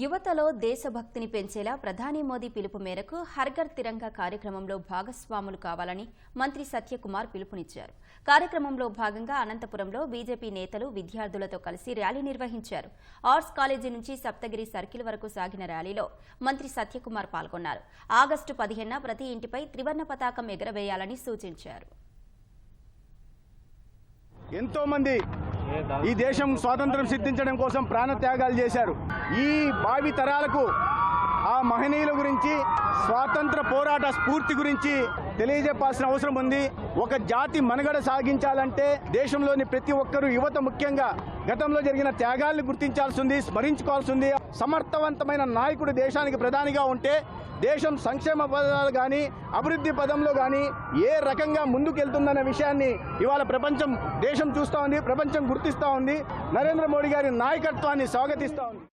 యువతలో దేశభక్తిని పెంచేలా ప్రధాని మోదీ పిలుపు మేరకు హర్ఘర్ తిరంగా కార్యక్రమంలో భాగస్వాములు కావాలని మంత్రి సత్యకుమార్ పిలుపునిచ్చారు. కార్యక్రమంలో భాగంగా అనంతపురంలో బీజేపీ నేతలు విద్యార్థులతో కలిసి ర్యాలీ నిర్వహించారు. ఆర్ట్స్ కాలేజీ నుంచి సప్తగిరి సర్కిల్ వరకు సాగిన ర్యాలీలో మంత్రి సత్యకుమార్ పాల్గొన్నారు. ఆగస్టు పదిహేన ప్రతి ఇంటిపై త్రివర్ణ పతాకం ఎగరవేయాలని సూచించారు. ఎంతో మంది ఈ దేశం స్వాతంత్రం సిద్ధించడం కోసం ప్రాణత్యాగాలు చేశారు. ఈ భావి తరాలకు ఆ మహనీయుల గురించి స్వాతంత్ర పోరాట స్ఫూర్తి గురించి తెలియజెప్పాల్సిన అవసరం ఉంది. ఒక జాతి మనుగడ సాగించాలంటే దేశంలోని ప్రతి ఒక్కరూ యువత ముఖ్యంగా గతంలో జరిగిన త్యాగాల్ని గుర్తించాల్సింది స్మరించుకోవాల్సింది సమర్థవంతమైన నాయకుడు దేశానికి ప్రధానిగా ఉంటే దేశం సంక్షేమ పదాలు కానీ అభివృద్ధి పదంలో కానీ ఏ రకంగా ముందుకెళ్తుందన్న విషయాన్ని ఇవాళ ప్రపంచం దేశం చూస్తూ ఉంది ప్రపంచం గుర్తిస్తూ ఉంది. నరేంద్ర మోడీ గారి నాయకత్వాన్ని స్వాగతిస్తూ ఉంది.